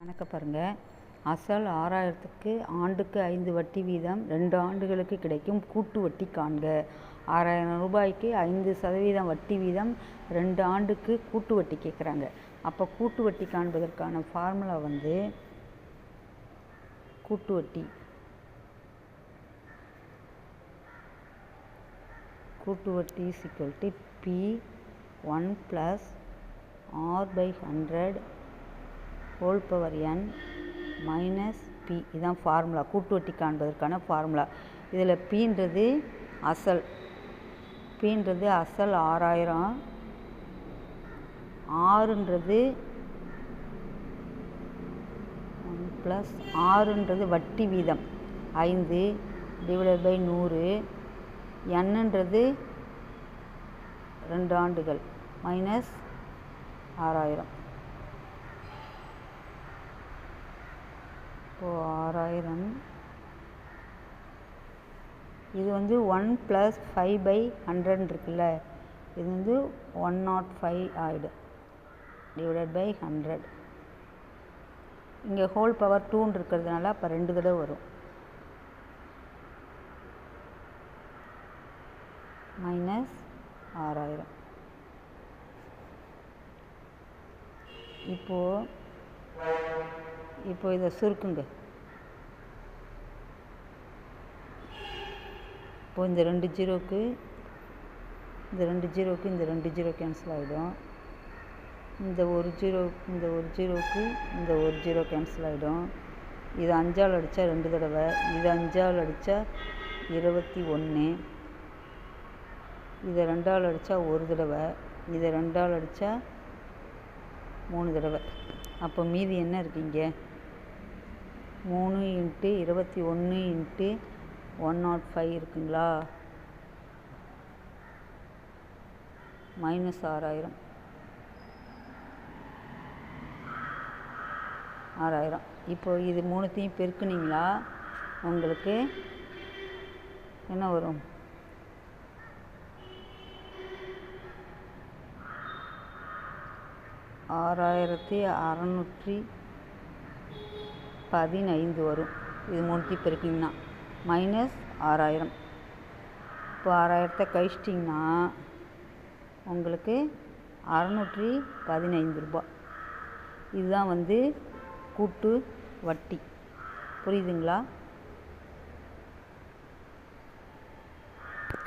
கணக்க பாருங்கள் அசல் ஆறாயிரத்துக்கு ஆண்டுக்கு ஐந்து வட்டி வீதம் ரெண்டு ஆண்டுகளுக்கு கிடைக்கும் கூட்டு வட்டி காண்க. ஆறாயிரம் ரூபாய்க்கு ஐந்து சதவீதம் வட்டி வீதம் ரெண்டு ஆண்டுக்கு கூட்டு வட்டி கேட்குறாங்க. அப்போ கூட்டு வட்டி காண்பதற்கான ஃபார்முலா வந்து கூட்டு வட்டி. கூட்டு வட்டி is P one plus R by hundred whole power N minus P இதுதான் ஃபார்முலா கூட்டு வட்டி காண்பதற்கான ஃபார்முலா இதில் பீன்றது அசல். பீன்றது அசல் ஆறாயிரம். ஆறுன்றது ப்ளஸ் ஆறுன்றது வட்டி வீதம். ஐந்து டிவைடட் பை நூறு. என்னன்றது ரெண்டு ஆண்டுகள். மைனஸ் ஆறாயிரம். இப்போது ஆறாயிரம். இது வந்து one plus five by hundred இருக்குல்ல. இது வந்து ஒன் நாட் ஃபைவ் ஆகிடும் டிவைடட் பை ஹண்ட்ரட் இங்கே ஹோல் பவர் டூன்னு இருக்கிறதுனால அப்போ ரெண்டு தடவை வரும். மைனஸ் ஆறாயிரம். இப்போது இப்போ இதை சுருக்குங்க. இப்போ இந்த ரெண்டு ஜீரோக்கு இந்த ரெண்டு ஜீரோக்கு இந்த ரெண்டு ஜீரோ கேன்சல் ஆகிடும் இந்த ஒரு ஜீரோ இந்த ஒரு ஜீரோக்கு இந்த ஒரு ஜீரோ கேன்சல் ஆகிடும் இது அஞ்சால் அடித்தா ரெண்டு தடவை இது அஞ்சால் அடித்தா இருபத்தி ஒன்று. இதை ரெண்டால் அடித்தா ஒரு தடவை இதை ரெண்டால் அடித்தா மூணு தடவை. அப்போ மீதி என்ன இருக்கீங்க? மூணு இன்ட்டு இருபத்தி ஒன்று இன்ட்டு ஒன் நாட் ஃபைவ் இருக்குங்களா? மைனஸ் ஆறாயிரம். ஆறாயிரம். இப்போ இது மூணுத்தையும் பெருக்குனீங்களா? உங்களுக்கு என்ன வரும்? ஆறாயிரத்தி அறநூற்றி பதினைந்து வரும். இது மூணுத்தையும் பெருக்கிங்கன்னா மைனஸ் ஆறாயிரம். இப்போ ஆறாயிரத்தை கழிச்சிட்டிங்கன்னா உங்களுக்கு அறநூற்றி பதினைந்து ரூபா. இதுதான் வந்து கூட்டு வட்டி. புரியுதுங்களா?